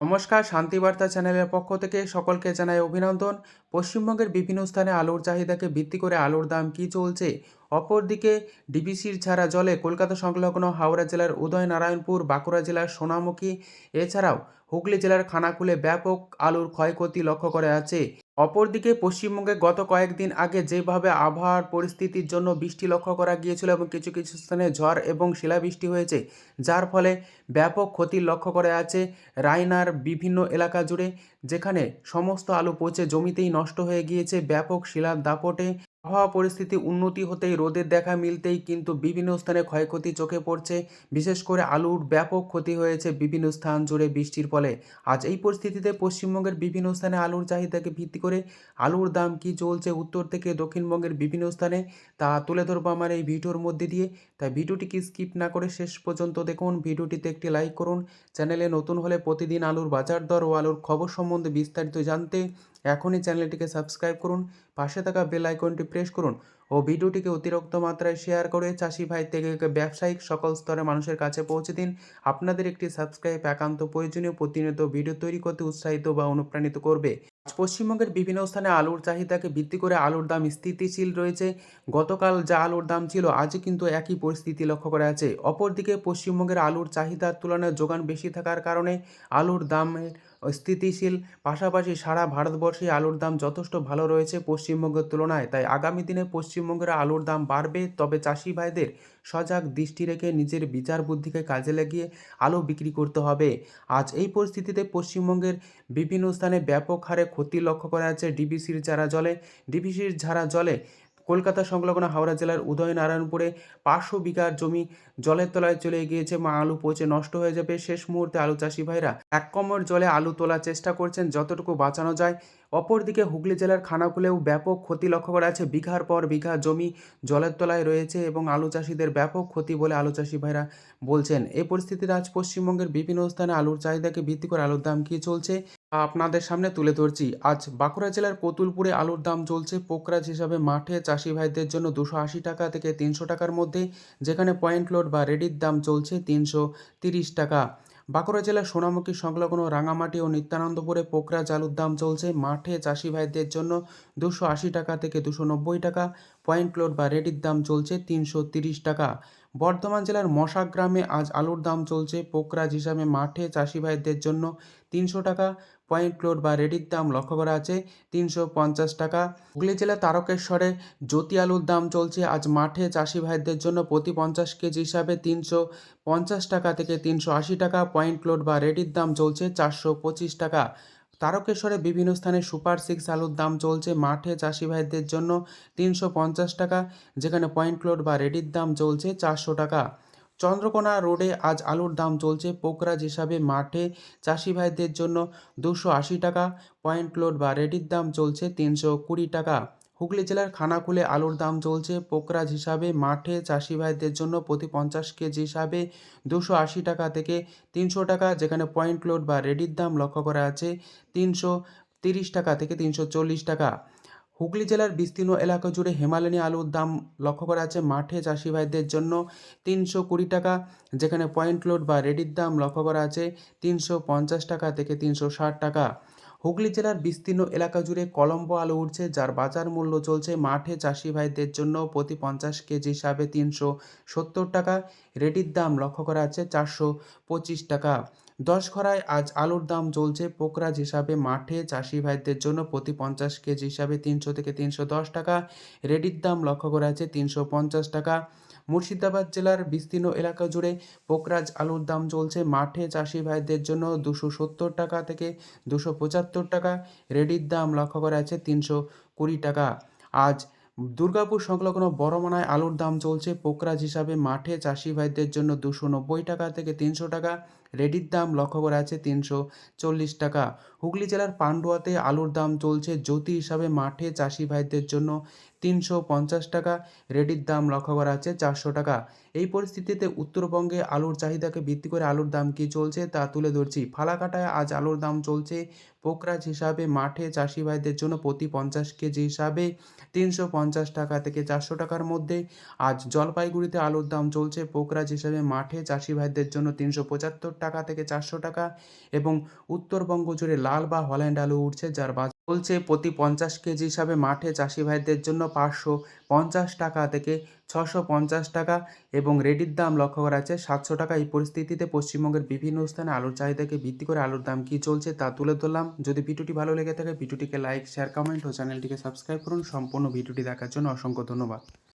নমস্কার শান্তিবার্তা চ্যানেলের পক্ষ থেকে সকলকে জানাই অভিনন্দন। পশ্চিমবঙ্গের বিভিন্ন স্থানে আলুর চাহিদাকে ভিত্তি করে আলুর দাম কি চলছে? অপরদিকে, ডিবিসির ছাড়া জলে কলকাতা সংলগ্ন হাওড়া জেলার উদয়নারায়ণপুর, বাঁকুড়া জেলার সোনামুখী, এছাড়াও হুগলি জেলার খানাকুলে ব্যাপক আলুর ক্ষয়ক্ষতি লক্ষ্য করা আছে অপরদিকে পশ্চিমবঙ্গে গত কয়েকদিন আগে যেভাবে আবহাওয়ার পরিস্থিতির জন্য বৃষ্টি লক্ষ্য করা গিয়েছিল এবং কিছু কিছু স্থানে ঝড় এবং শিলাবৃষ্টি হয়েছে, যার ফলে ব্যাপক ক্ষতি লক্ষ্য করা আছে রায়নার বিভিন্ন এলাকা জুড়ে, যেখানে সমস্ত আলু পচে জমিতেই নষ্ট হয়ে গিয়েছে ব্যাপক শিলার দাপটে আবহাওয়া পরিস্থিতি উন্নতি হতেই রোদের দেখা মিলতেই কিন্তু বিভিন্ন স্থানে ক্ষয়ক্ষতি চোখে পড়ছে। বিশেষ করে আলুর ব্যাপক ক্ষতি হয়েছে বিভিন্ন স্থান জুড়ে বৃষ্টির ফলে। আজ এই পরিস্থিতিতে পশ্চিমবঙ্গের বিভিন্ন স্থানে আলুর চাহিদাকে ভিত্তি করে আলুর দাম কি চলছে উত্তর থেকে দক্ষিণবঙ্গের বিভিন্ন স্থানে তা তুলে ধরবো আমার এই ভিডিওর মধ্যে দিয়ে। তাই ভিডিওটিকে স্কিপ না করে শেষ পর্যন্ত দেখুন। ভিডিওটিতে একটি লাইক করুন। চ্যানেলে নতুন হলে প্রতিদিন আলুর বাজার দর ও আলুর খবর সম্বন্ধে বিস্তারিত জানতে এখনই চ্যানেলটিকে সাবস্ক্রাইব করুন, পাশে থাকা বেল আইকনটি প্রেস করুন ও ভিডিওটিকে অতিরিক্ত মাত্রায় শেয়ার করে চাষি ভাই থেকে ব্যবসায়িক সকল স্তরের মানুষের কাছে পৌঁছে দিন। আপনাদের একটি সাবস্ক্রাইব একান্ত প্রয়োজনীয় প্রতিনিয়ত ভিডিও তৈরি করতে উৎসাহিত বা অনুপ্রাণিত করবে। আজ পশ্চিমবঙ্গের বিভিন্ন স্থানে আলুর চাহিদাকে ভিত্তি করে আলুর দাম স্থিতিশীল রয়েছে। গতকাল যা আলুর দাম ছিল আজও কিন্তু একই পরিস্থিতি লক্ষ্য করা আছে অপরদিকে পশ্চিমবঙ্গের আলুর চাহিদার তুলনায় যোগান বেশি থাকার কারণে আলুর দামের স্থিতিশীল পাশাপাশি সারা ভারতবর্ষে আলুর দাম যথেষ্ট ভালো রয়েছে পশ্চিমবঙ্গের তুলনায়। তাই আগামী দিনে পশ্চিমবঙ্গের আলুর দাম বাড়বে, তবে চাষি ভাইদের সজাগ দৃষ্টি রেখে নিজের বিচার বুদ্ধিকে কাজে লাগিয়ে আলু বিক্রি করতে হবে। আজ এই পরিস্থিতিতে পশ্চিমবঙ্গের বিভিন্ন স্থানে ব্যাপক হারে ক্ষতি লক্ষ্য করা যাচ্ছে। ডিবিসির যারা জলে ডিবিসির ঝাড়া জলে কলকাতা সংলগ্ন হাওড়া জেলার উদয়নারায়ণপুরে পাঁচশো বিঘার জমি জলের তলায় চলে গিয়েছে, মা আলু পচে নষ্ট হয়ে যাবে। শেষ মুহূর্তে আলু চাষি ভাইরা এক কমর জলে আলু তোলার চেষ্টা করছেন, যতটুকু বাঁচানো যায়। অপরদিকে হুগলি জেলার খানাকুলেও ব্যাপক ক্ষতি লক্ষ্য করা আছে বিঘার পর বিঘা জমি জলের তলায় রয়েছে এবং আলু চাষিদের ব্যাপক ক্ষতি বলে আলু চাষি ভাইরা বলছেন। এই পরিস্থিতিতে আজ পশ্চিমবঙ্গের বিভিন্ন স্থানে আলুর চাহিদাকে ভিত্তি করে আলুর দাম কী চলছে? আপনাদের সামনে তুলে ধরছি। আজ বাঁকুড়া জেলার কতুলপুরে আলুর দাম চলছে পোকরাজ হিসাবে মাঠে। চাষি ভাইদের জন্য দুশো আশি টাকা থেকে তিনশো টাকার মধ্যে, যেখানে পয়েন্ট লোড বা রেডির দাম চলছে তিনশো তিরিশ টাকা। বাঁকুড়া জেলার সোনামুখী সংলগ্ন রাঙামাটি ও নিত্যানন্দপুরে পোকরাজ আলুর দাম চলছে মাঠে। চাষি ভাইদের জন্য দুশো আশি টাকা থেকে দুশো নব্বই টাকা। পয়েন্ট লোড বা রেডির দাম চলছে তিনশো তিরিশ টাকা। বর্ধমান জেলার মশা গ্রামে আজ আলুর দাম চলছে পোকরাজ হিসাবে মাঠে চাষি ভাইদের জন্য তিনশো টাকা, পয়েন্ট লোড বা রেডির দাম লক্ষ্য করা আছে তিনশো পঞ্চাশ টাকা। হুগলি জেলা তারকেশ্বরে জ্যোতি আলুর দাম চলছে আজ মাঠে চাষি ভাইদের জন্য প্রতি পঞ্চাশ কেজি হিসাবে তিনশো পঞ্চাশ টাকা থেকে তিনশো আশি টাকা, পয়েন্ট লোড বা রেডির দাম চলছে চারশো পঁচিশ টাকা। তারকেশ্বরে বিভিন্ন স্থানে সুপার সিক্স আলুর দাম চলছে। মাঠে চাষি ভাইদের জন্য তিনশো পঞ্চাশ টাকা, যেখানে পয়েন্ট লোড বা রেডির দাম চলছে চারশো টাকা। চন্দ্রকোনা রোডে আজ আলুর দাম চলছে পোকরাজ হিসাবে। মাঠে চাষি ভাইদের জন্য দুশো আশি টাকা, পয়েন্ট লোড বা রেডির দাম চলছে তিনশো কুড়ি টাকা। হুগলি জেলার খানাকুলে আলুর দাম চলছে। পোকরাজ হিসাবে মাঠে চাষি ভাইদের জন্য প্রতি পঞ্চাশ কেজি হিসাবে দুশো আশি টাকা থেকে তিনশো টাকা, যেখানে পয়েন্ট লোড বা রেডির দাম লক্ষ্য করা আছে তিনশো তিরিশ টাকা থেকে তিনশো চল্লিশ টাকা। হুগলি জেলার বিস্তীর্ণ এলাকা জুড়ে হেমালিনী আলুর দাম লক্ষ্য করা আছে মাঠে চাষি ভাইদের জন্য তিনশো কুড়ি টাকা, যেখানে পয়েন্ট লোড বা রেডির দাম লক্ষ্য করা আছে তিনশো পঞ্চাশ টাকা থেকে তিনশো ষাট টাকা। হুগলি জেলার বিস্তীর্ণ এলাকা জুড়ে কলম্বো আলু উঠছে যার বাজার মূল্য চলছে মাঠে চাষি ভাইদের জন্য প্রতি পঞ্চাশ কেজি হিসাবে তিনশো সত্তর টাকা। রেডির দাম লক্ষ্য করা আছে চারশো পঁচিশ টাকা। দশ খরায় আজ আলুর দাম চলছে পোকরাজ হিসাবে মাঠে চাষি ভাইদের জন্য প্রতি পঞ্চাশ কেজি হিসাবে তিনশো থেকে তিনশো দশ টাকা। রেডির দাম লক্ষ্য করা আছে তিনশো পঞ্চাশ টাকা। মুর্শিদাবাদ জেলার বিস্তীর্ণ এলাকা জুড়ে পোকরাজ আলুর দাম চলছে। মাঠে চাষি ভাইদের জন্য দুশো সত্তর টাকা থেকে দুশো পঁচাত্তর টাকা। রেডির দাম লক্ষ্য করা আছে তিনশো কুড়ি টাকা। আজ দুর্গাপুর সংলগ্ন বড়মানায় আলুর দাম চলছে। পোকরাজ হিসাবে মাঠে চাষি ভাইদের জন্য দুশো নব্বই টাকা থেকে তিনশো টাকা। রেডির দাম লক্ষ্য করা আছে তিনশো চল্লিশ টাকা। হুগলি জেলার পান্ডুয়াতে আলুর দাম চলছে জ্যোতি হিসাবে মাঠে চাষি ভাইদের জন্য তিনশো পঞ্চাশ টাকা, রেডির দাম লক্ষ্য করা আছে চারশো টাকা। এই পরিস্থিতিতে উত্তরবঙ্গে আলুর চাহিদাকে ভিত্তি করে আলুর দাম কী চলছে তা তুলে ধরছি। ফালাকাটায় আজ আলুর দাম চলছে পোকরাজ হিসাবে মাঠে চাষি ভাইদের জন্য প্রতি পঞ্চাশ কেজি হিসাবে তিনশো পঞ্চাশ টাকা থেকে চারশো টাকার মধ্যে। আজ জলপাইগুড়িতে আলুর দাম চলছে পোকরাজ হিসাবে মাঠে চাষি ভাইদের জন্য তিনশো পঁচাত্তর টাকা থেকে চারশো টাকা এবং উত্তরবঙ্গ জুড়ে লাল বা হল্যান্ড আলু উঠছে যার বাজার চলছে প্রতি পঞ্চাশ কেজি হিসাবে মাঠে চাষি ভাইদের জন্য পাঁচশো পঞ্চাশ টাকা থেকে ছশো পঞ্চাশ টাকা এবং রেডির দাম লক্ষ্য করা আছে সাতশো টাকা। এই পরিস্থিতিতে পশ্চিমবঙ্গের বিভিন্ন স্থানে আলুর চাহিদাকে ভিত্তি করে আলুর দাম কী চলছে তা তুলে ধরলাম। যদি ভিডিওটি ভালো লেগে থাকে, ভিডিওটিকে লাইক, শেয়ার, কমেন্ট ও চ্যানেলটিকে সাবস্ক্রাইব করুন। সম্পূর্ণ ভিডিওটি দেখার জন্য অসংখ্য ধন্যবাদ।